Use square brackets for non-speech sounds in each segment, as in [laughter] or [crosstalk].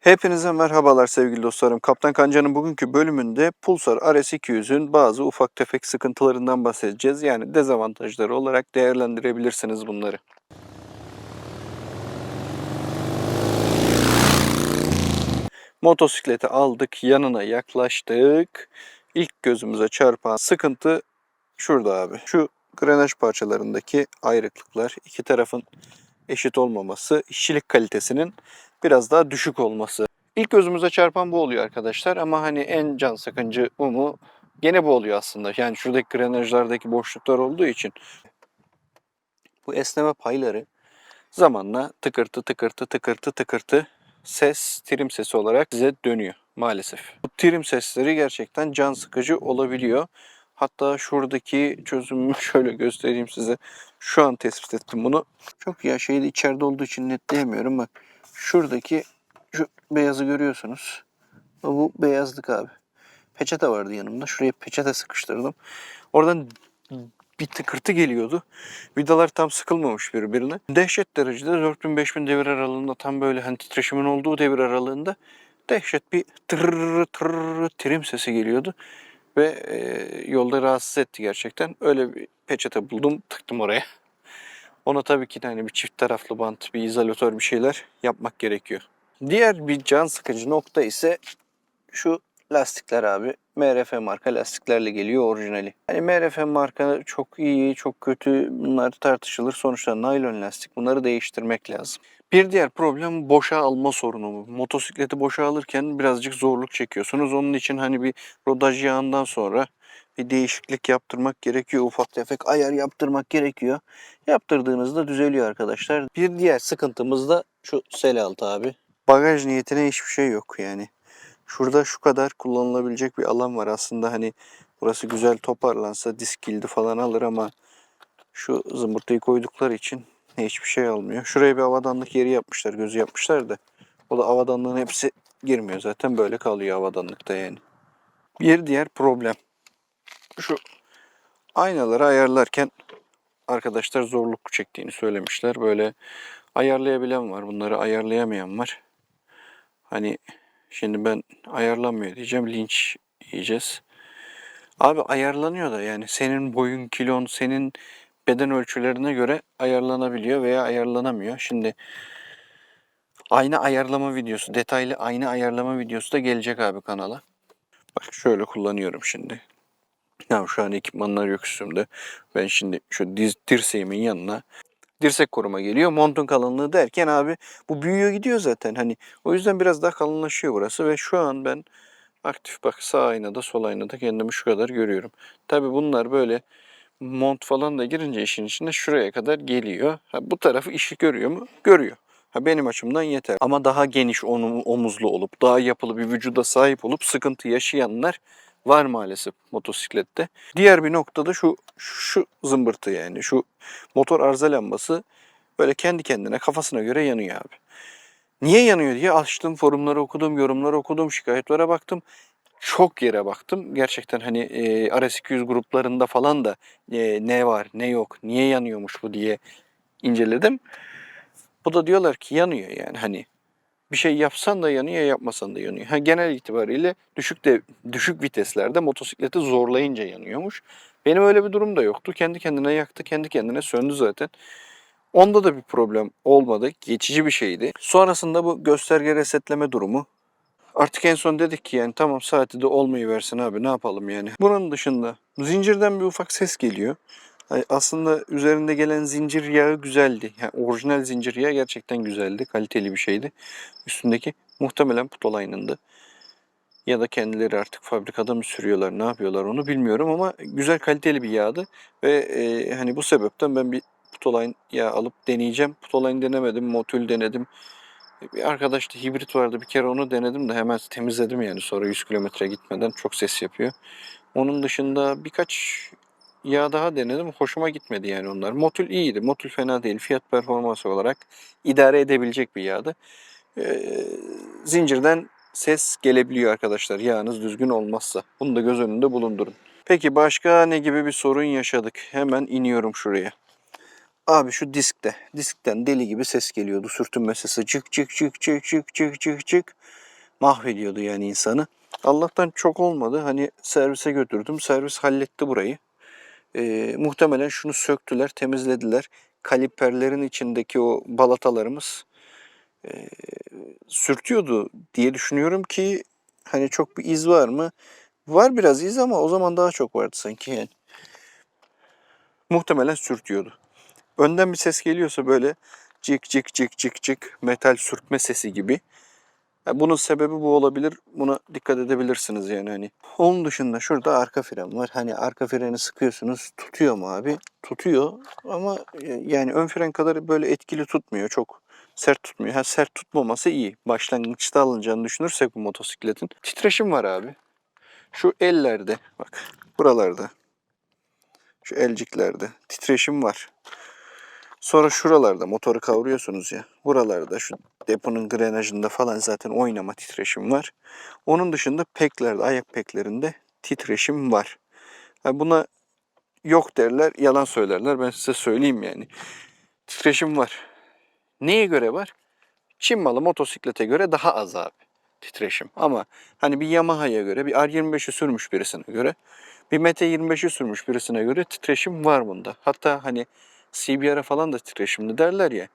Hepinize merhabalar sevgili dostlarım. Kaptan Kanca'nın bugünkü bölümünde Pulsar RS200'ün bazı ufak tefek sıkıntılarından bahsedeceğiz. Yani dezavantajları olarak değerlendirebilirsiniz bunları. Motosikleti aldık, yanına yaklaştık. İlk gözümüze çarpan sıkıntı şurada abi. Şu grenaj parçalarındaki ayrıklıklar, iki tarafın eşit olmaması, işçilik kalitesinin biraz daha düşük olması. İlk gözümüze çarpan bu oluyor arkadaşlar ama hani en can sıkıcı bu? Gene bu oluyor aslında. Yani şuradaki grenajlardaki boşluklar olduğu için bu esneme payları zamanla tıkırtı tıkırtı tıkırtı tıkırtı ses, trim sesi olarak size dönüyor maalesef. Bu trim sesleri gerçekten can sıkıcı olabiliyor. Hatta şuradaki çözümümü [laughs] şöyle göstereyim size. Şu an tespit ettim bunu. Çok ya şeyde içeride olduğu için netleyemiyorum. Bak şuradaki şu beyazı görüyorsunuz. Bu beyazlık abi. Peçete vardı yanımda. Şuraya peçete sıkıştırdım. Oradan bir tıkırtı geliyordu. Vidalar tam sıkılmamış birbirine. Dehşet derecede 4000-5000 devir aralığında tam böyle hani titreşimin olduğu devir aralığında dehşet bir tırrrr tırrrr trim sesi geliyordu. Ve e, yolda rahatsız etti gerçekten. Öyle bir peçete buldum tıktım oraya. [laughs] Ona tabii ki de hani bir çift taraflı bant, bir izolatör bir şeyler yapmak gerekiyor. Diğer bir can sıkıcı nokta ise şu lastikler abi. MRF marka lastiklerle geliyor orijinali. Hani MRF marka çok iyi, çok kötü bunlar tartışılır. Sonuçta naylon lastik bunları değiştirmek lazım. Bir diğer problem boşa alma sorunu. Motosikleti boşa alırken birazcık zorluk çekiyorsunuz. Onun için hani bir rodaj yağından sonra bir değişiklik yaptırmak gerekiyor. Ufak tefek ayar yaptırmak gerekiyor. Yaptırdığınızda düzeliyor arkadaşlar. Bir diğer sıkıntımız da şu sel altı abi. Bagaj niyetine hiçbir şey yok yani. Şurada şu kadar kullanılabilecek bir alan var. Aslında hani burası güzel toparlansa disk kilidi falan alır ama şu zımbırtıyı koydukları için hiçbir şey almıyor. Şuraya bir avadanlık yeri yapmışlar, gözü yapmışlar da o da avadanlığın hepsi girmiyor zaten böyle kalıyor avadanlıkta yani. Bir diğer problem şu aynaları ayarlarken arkadaşlar zorluk çektiğini söylemişler. Böyle ayarlayabilen var, bunları ayarlayamayan var. Hani şimdi ben ayarlanmıyor diyeceğim, linç yiyeceğiz. Abi ayarlanıyor da yani senin boyun, kilon, senin beden ölçülerine göre ayarlanabiliyor veya ayarlanamıyor. Şimdi ayna ayarlama videosu, detaylı ayna ayarlama videosu da gelecek abi kanala. Bak şöyle kullanıyorum şimdi. Ya şu an ekipmanlar yok üstümde. Ben şimdi şu diz, dirseğimin yanına dirsek koruma geliyor. Montun kalınlığı derken abi bu büyüyor gidiyor zaten. Hani o yüzden biraz daha kalınlaşıyor burası ve şu an ben aktif bak sağ aynada sol aynada kendimi şu kadar görüyorum. Tabi bunlar böyle mont falan da girince işin içine şuraya kadar geliyor. Ha, bu tarafı işi görüyor mu? Görüyor. Ha, benim açımdan yeter. Ama daha geniş omuzlu olup, daha yapılı bir vücuda sahip olup sıkıntı yaşayanlar var maalesef motosiklette. Diğer bir noktada şu şu zımbırtı yani şu motor arıza lambası böyle kendi kendine kafasına göre yanıyor abi. Niye yanıyor diye açtım forumları okudum, yorumları okudum, şikayetlere baktım. Çok yere baktım. Gerçekten hani e, RS200 gruplarında falan da e, ne var, ne yok, niye yanıyormuş bu diye inceledim. Bu da diyorlar ki yanıyor yani hani bir şey yapsan da yanıyor, yapmasan da yanıyor. Ha, genel itibariyle düşük de düşük viteslerde motosikleti zorlayınca yanıyormuş. Benim öyle bir durum da yoktu. Kendi kendine yaktı, kendi kendine söndü zaten. Onda da bir problem olmadı. Geçici bir şeydi. Sonrasında bu gösterge resetleme durumu. Artık en son dedik ki yani tamam saati de olmayı versin abi ne yapalım yani. Bunun dışında zincirden bir ufak ses geliyor. Ay, Aslında üzerinde gelen zincir yağı güzeldi. Yani orijinal zincir yağı gerçekten güzeldi. Kaliteli bir şeydi. Üstündeki muhtemelen Putolay'ınındı. Ya da kendileri artık fabrikada mı sürüyorlar, ne yapıyorlar onu bilmiyorum ama güzel kaliteli bir yağdı. Ve e, hani bu sebepten ben bir Putolay'ın yağı alıp deneyeceğim. Putolay'ın denemedim, Motul denedim. Bir arkadaşta hibrit vardı bir kere onu denedim de hemen temizledim yani sonra 100 kilometre gitmeden çok ses yapıyor. Onun dışında birkaç yağ daha denedim. Hoşuma gitmedi yani onlar. Motul iyiydi. Motul fena değil. Fiyat performans olarak idare edebilecek bir yağdı. Ee, zincirden ses gelebiliyor arkadaşlar. Yağınız düzgün olmazsa. Bunu da göz önünde bulundurun. Peki başka ne gibi bir sorun yaşadık? Hemen iniyorum şuraya. Abi şu diskte, diskten deli gibi ses geliyordu. Sürtünme sesi cık cık cık cık cık cık cık cık. Mahvediyordu yani insanı. Allah'tan çok olmadı. Hani servise götürdüm. Servis halletti burayı. Ee, muhtemelen şunu söktüler, temizlediler. Kaliperlerin içindeki o balatalarımız e, sürtüyordu diye düşünüyorum ki hani çok bir iz var mı? Var biraz iz ama o zaman daha çok vardı sanki yani. Muhtemelen sürtüyordu. Önden bir ses geliyorsa böyle cik cik cik cik cik metal sürtme sesi gibi. Ya bunun sebebi bu olabilir. Buna dikkat edebilirsiniz yani hani. Onun dışında şurada arka fren var. Hani arka freni sıkıyorsunuz. Tutuyor mu abi? Tutuyor ama e, yani ön fren kadar böyle etkili tutmuyor. Çok sert tutmuyor. Ha, sert tutmaması iyi. Başlangıçta alınacağını düşünürsek bu motosikletin. Titreşim var abi. Şu ellerde bak buralarda. Şu elciklerde titreşim var. Sonra şuralarda motoru kavruyorsunuz ya. Buralarda şu deponun grenajında falan zaten oynama titreşim var. Onun dışında peklerde, ayak peklerinde titreşim var. Ha buna yok derler, yalan söylerler. Ben size söyleyeyim yani. Titreşim var. Neye göre var? Çin malı motosiklete göre daha az abi titreşim. Ama hani bir Yamaha'ya göre, bir R25'i sürmüş birisine göre, bir Mete 25'i sürmüş birisine göre titreşim var bunda. Hatta hani CBR'a falan da titreşimli derler ya.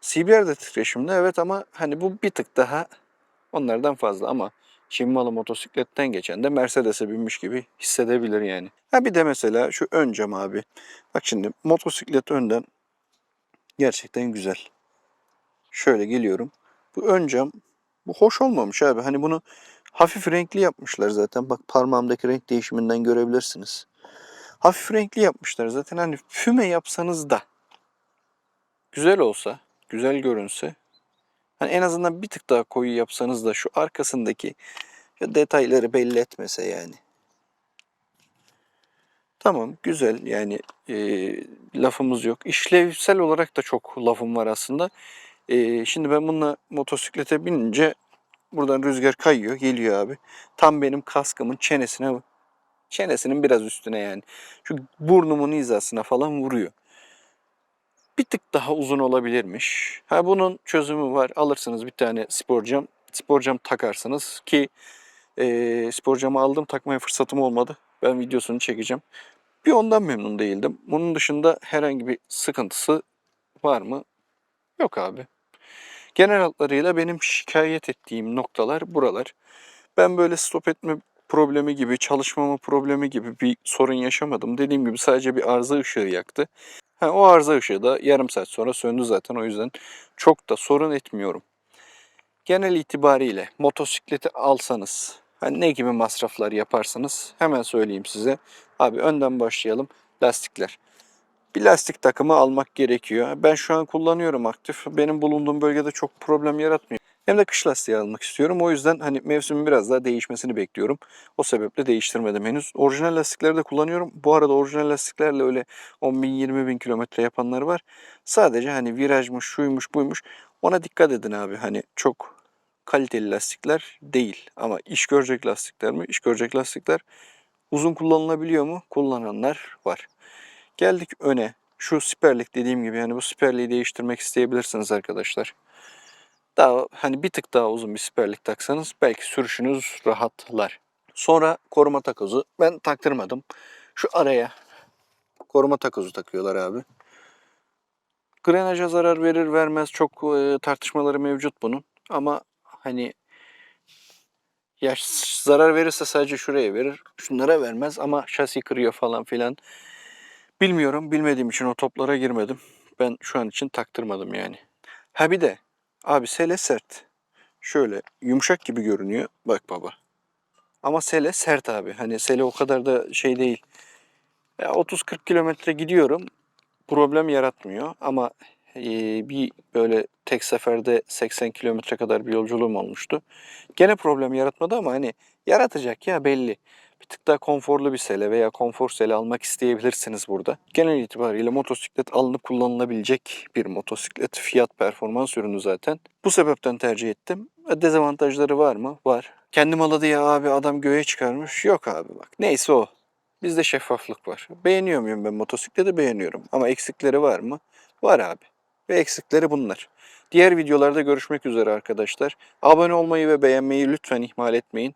CBR de titreşimli evet ama hani bu bir tık daha onlardan fazla ama Çin malı motosikletten geçen de Mercedes'e binmiş gibi hissedebilir yani. Ha bir de mesela şu ön cam abi. Bak şimdi motosiklet önden gerçekten güzel. Şöyle geliyorum. Bu ön cam bu hoş olmamış abi. Hani bunu hafif renkli yapmışlar zaten. Bak parmağımdaki renk değişiminden görebilirsiniz. Hafif renkli yapmışlar zaten. Hani füme yapsanız da güzel olsa, güzel görünse hani en azından bir tık daha koyu yapsanız da şu arkasındaki detayları belli etmese yani. Tamam güzel yani e, lafımız yok. İşlevsel olarak da çok lafım var aslında. E, şimdi ben bununla motosiklete binince buradan rüzgar kayıyor geliyor abi. Tam benim kaskımın çenesine çenesinin biraz üstüne yani. Şu burnumun hizasına falan vuruyor. Bir tık daha uzun olabilirmiş. Ha bunun çözümü var. Alırsınız bir tane spor cam. Spor cam takarsınız ki e, spor camı aldım takmaya fırsatım olmadı. Ben videosunu çekeceğim. Bir ondan memnun değildim. Bunun dışında herhangi bir sıkıntısı var mı? Yok abi. Genel hatlarıyla benim şikayet ettiğim noktalar buralar. Ben böyle stop etme problemi gibi, çalışmama problemi gibi bir sorun yaşamadım. Dediğim gibi sadece bir arıza ışığı yaktı. Ha, o arıza ışığı da yarım saat sonra söndü zaten. O yüzden çok da sorun etmiyorum. Genel itibariyle motosikleti alsanız, hani ne gibi masraflar yaparsanız hemen söyleyeyim size. Abi önden başlayalım. Lastikler. Bir lastik takımı almak gerekiyor. Ben şu an kullanıyorum aktif. Benim bulunduğum bölgede çok problem yaratmıyor. Hem de kış lastiği almak istiyorum. O yüzden hani mevsimin biraz daha değişmesini bekliyorum. O sebeple değiştirmedim henüz. Orijinal lastikleri de kullanıyorum. Bu arada orijinal lastiklerle öyle 10 bin 20 bin kilometre yapanlar var. Sadece hani virajmış, şuymuş, buymuş. Ona dikkat edin abi. Hani çok kaliteli lastikler değil. Ama iş görecek lastikler mi? İş görecek lastikler. Uzun kullanılabiliyor mu? Kullananlar var. Geldik öne. Şu siperlik dediğim gibi yani bu siperliği değiştirmek isteyebilirsiniz arkadaşlar. Daha hani bir tık daha uzun bir siperlik taksanız belki sürüşünüz rahatlar. Sonra koruma takozu. Ben taktırmadım. Şu araya koruma takozu takıyorlar abi. Grenaja zarar verir vermez çok e, tartışmaları mevcut bunun. Ama hani ya zarar verirse sadece şuraya verir. Şunlara vermez ama şasi kırıyor falan filan. Bilmiyorum. Bilmediğim için o toplara girmedim. Ben şu an için taktırmadım yani. Ha bir de abi sele sert. Şöyle yumuşak gibi görünüyor. Bak baba. Ama sele sert abi. Hani sele o kadar da şey değil. Ya 30-40 kilometre gidiyorum. Problem yaratmıyor. Ama e, bir böyle tek seferde 80 kilometre kadar bir yolculuğum olmuştu. Gene problem yaratmadı ama hani yaratacak ya belli bir tık daha konforlu bir sele veya konfor sele almak isteyebilirsiniz burada. Genel itibariyle motosiklet alınıp kullanılabilecek bir motosiklet. Fiyat performans ürünü zaten. Bu sebepten tercih ettim. E, Dezavantajları var mı? Var. Kendim aladı ya abi adam göğe çıkarmış. Yok abi bak. Neyse o. Bizde şeffaflık var. Beğeniyor muyum ben motosikleti? Beğeniyorum. Ama eksikleri var mı? Var abi. Ve eksikleri bunlar. Diğer videolarda görüşmek üzere arkadaşlar. Abone olmayı ve beğenmeyi lütfen ihmal etmeyin.